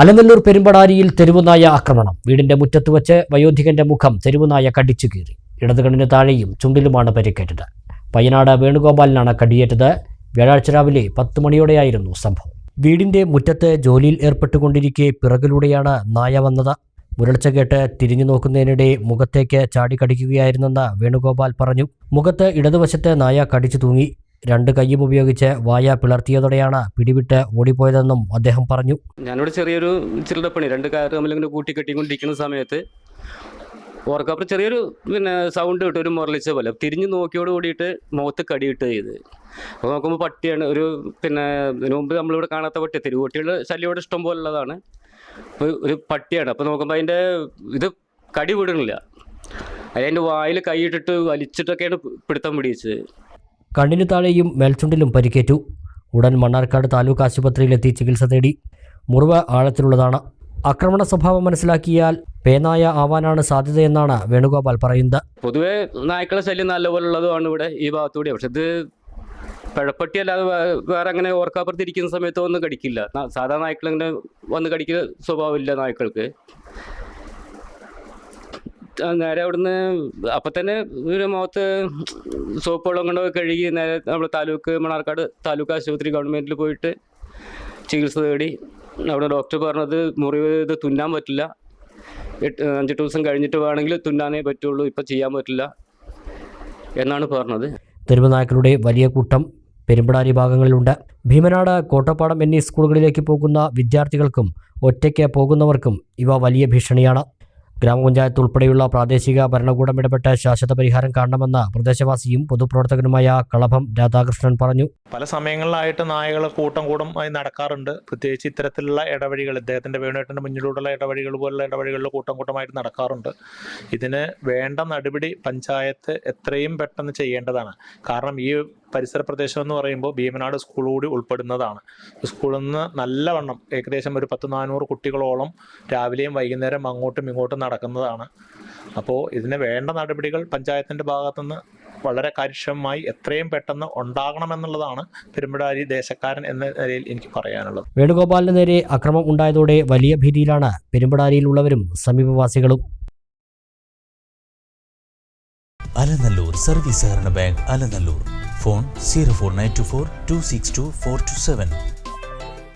അലനല്ലൂർ പെരുമ്പടാരിയിൽ തെരുവുനായ ആക്രമണം. വീടിന്റെ മുറ്റത്ത് വച്ച് വയോധികന്റെ മുഖം തെരുവുനായ കടിച്ചു കീറി. ഇടതുകണ്ണിന് താഴെയും ചുണ്ടിലുമാണ് പരിക്കേറ്റത്. പയ്യനാട് വേണുഗോപാലിനാണ് കടിയേറ്റത്. വ്യാഴാഴ്ച രാവിലെ പത്ത് മണിയോടെയായിരുന്നു സംഭവം. വീടിന്റെ മുറ്റത്ത് ജോലിയിൽ ഏർപ്പെട്ടുകൊണ്ടിരിക്കെ പിറകിലൂടെയാണ് നായ വന്നത്. മുരൾച്ച കേട്ട് തിരിഞ്ഞു നോക്കുന്നതിനിടെ മുഖത്തേക്ക് ചാടി കടിക്കുകയായിരുന്നെന്ന് വേണുഗോപാൽ പറഞ്ഞു. മുഖത്ത് ഇടതുവശത്ത് നായ കടിച്ചു തൂങ്ങി. രണ്ട് കൈയും ഉപയോഗിച്ച് വായ പിളർത്തിയതോടെയാണ് പിടിവിട്ട് ഓടിപ്പോയതെന്നും അദ്ദേഹം പറഞ്ഞു. ഞാനിവിടെ ചെറിയൊരു ചില്ലറപ്പണി രണ്ട് കാർ തമ്മിലിങ്ങനെ കൂട്ടി കെട്ടിക്കൊണ്ടിരിക്കുന്ന സമയത്ത് ഓർക്കപ്പുറം ചെറിയൊരു പിന്നെ സൗണ്ട് കിട്ടും ഒരു മുരളിച്ച പോലെ തിരിഞ്ഞ് നോക്കിയോട് കൂടിയിട്ട് മുഖത്ത് കടിയിട്ട് ചെയ്ത്. അപ്പോൾ നോക്കുമ്പോൾ പട്ടിയാണ് ഒരു പിന്നെ ഇതിനു മുമ്പ് നമ്മളിവിടെ കാണാത്ത പട്ടി തെരുവുപട്ടികളുടെ ശല്യോട് ഇഷ്ടം പോലുള്ളതാണ്. ഒരു പട്ടിയാണ്. അപ്പോൾ നോക്കുമ്പോൾ അതിന്റെ ഇത് കടി വിടണില്ല അതിന്റെ വായിൽ കൈയിട്ടിട്ട് വലിച്ചിട്ടൊക്കെയാണ് പിടുത്തം പിടിച്ചത് കണ്ണിനു താഴെയും മേൽച്ചുണ്ടിലും പരിക്കേറ്റു. ഉടൻ മണ്ണാർക്കാട് താലൂക്ക് ആശുപത്രിയിലെത്തി ചികിത്സ തേടി മുറിവ് ആഴത്തിലുള്ളതാണ്. ആക്രമണ സ്വഭാവം മനസ്സിലാക്കിയാൽ പേനായ ആവാനാണ് സാധ്യതയെന്നാണ് വേണുഗോപാൽ പറയുന്നത്. പൊതുവേ നായ്ക്കളെ ശല്യം നല്ലപോലുള്ളതുമാണ് ഇവിടെ ഈ ഭാഗത്തൂടെ പക്ഷെ ഇത് പിഴപ്പട്ടി അല്ലാതെ വേറെ അങ്ങനെ ഓർക്കാപ്പുറത്തിരിക്കുന്ന സമയത്ത് ഒന്നും കടിക്കില്ല സാധാ നായ്ക്കൾ ഇങ്ങനെ വന്ന് കടിക്കുന്ന സ്വഭാവമില്ല നായ്ക്കൾക്ക്. നേരെ അവിടുന്ന് അപ്പം തന്നെ ഒരു മുഖത്ത് സോപ്പ് വെള്ളം കൊണ്ട് കഴുകി നേരെ നമ്മൾ താലൂക്ക് മണ്ണാർക്കാട് താലൂക്ക് ആശുപത്രി ഗവൺമെന്റിൽ പോയിട്ട് ചികിത്സ തേടി. അവിടെ ഡോക്ടർ പറഞ്ഞത് മുറിവ് ഇത് തുന്നാൻ പറ്റില്ല. എട്ട് അഞ്ചെട്ട് ദിവസം കഴിഞ്ഞിട്ട് വേണമെങ്കിൽ തുന്നാനേ പറ്റുള്ളൂ. ഇപ്പം ചെയ്യാൻ പറ്റില്ല എന്നാണ് പറഞ്ഞത്. തെരുവുനായ്ക്കളുടെ വലിയ കൂട്ടം പെരുമ്പടാരി ഭാഗങ്ങളിലുണ്ട്. ഭീമനാട് കോട്ടപ്പാടം എന്നീ സ്കൂളുകളിലേക്ക് പോകുന്ന വിദ്യാർത്ഥികൾക്കും ഒറ്റയ്ക്ക് പോകുന്നവർക്കും ഇവ വലിയ ഭീഷണിയാണ്. ഗ്രാമപഞ്ചായത്ത് ഉൾപ്പെടെയുള്ള പ്രാദേശിക ഭരണകൂടം ഇടപെട്ട് ശാശ്വത പരിഹാരം കാണണമെന്ന് പ്രദേശവാസിയും പൊതുപ്രവർത്തകനുമായ കളഭം രാധാകൃഷ്ണൻ പറഞ്ഞു. പല സമയങ്ങളിലായിട്ട് നായകൾ കൂട്ടം കൂടും ആയി നടക്കാറുണ്ട്. പ്രത്യേകിച്ച് ഇത്തരത്തിലുള്ള ഇടവഴികൾ ഇദ്ദേഹത്തിന്റെ വേണുവേട്ടന്റെ മുന്നിലൂടെയുള്ള ഇടവഴികൾ പോലുള്ള ഇടവഴികളിൽ കൂട്ടം കൂട്ടമായിട്ട് നടക്കാറുണ്ട്. ഇതിന് വേണ്ട നടപടി പഞ്ചായത്ത് എത്രയും പെട്ടെന്ന് ചെയ്യേണ്ടതാണ്. കാരണം ഈ പരിസര പ്രദേശം എന്ന് പറയുമ്പോൾ ഭീമനാട് സ്കൂൾ കൂടി ഉൾപ്പെടുന്നതാണ്. സ്കൂളിൽ നിന്ന് നല്ലവണ്ണം ഏകദേശം ഒരു പത്ത് നാനൂറ് കുട്ടികളോളം രാവിലെയും വൈകുന്നേരം അങ്ങോട്ടും ഇങ്ങോട്ടും നടക്കുന്നതാണ്. അപ്പോൾ ഇതിന് വേണ്ട നടപടികൾ പഞ്ചായത്തിന്റെ ഭാഗത്തുനിന്ന് വളരെ കാര്യക്ഷമമായി എത്രയും പെട്ടെന്ന് ഉണ്ടാകണമെന്നുള്ളതാണ് പെരുമ്പടാരി ദേശക്കാരൻ എന്ന നിലയിൽ എനിക്ക് പറയാനുള്ളത്. വേണുഗോപാലിന് നേരെ അക്രമം ഉണ്ടായതോടെ വലിയ ഭീതിയിലാണ് പെരുമ്പടാരിയിലുള്ളവരും സമീപവാസികളും. അലനല്ലൂർ സർവീസ് സഹകരണ bank Alanallur. Phone zero four nine two four two six two four two seven.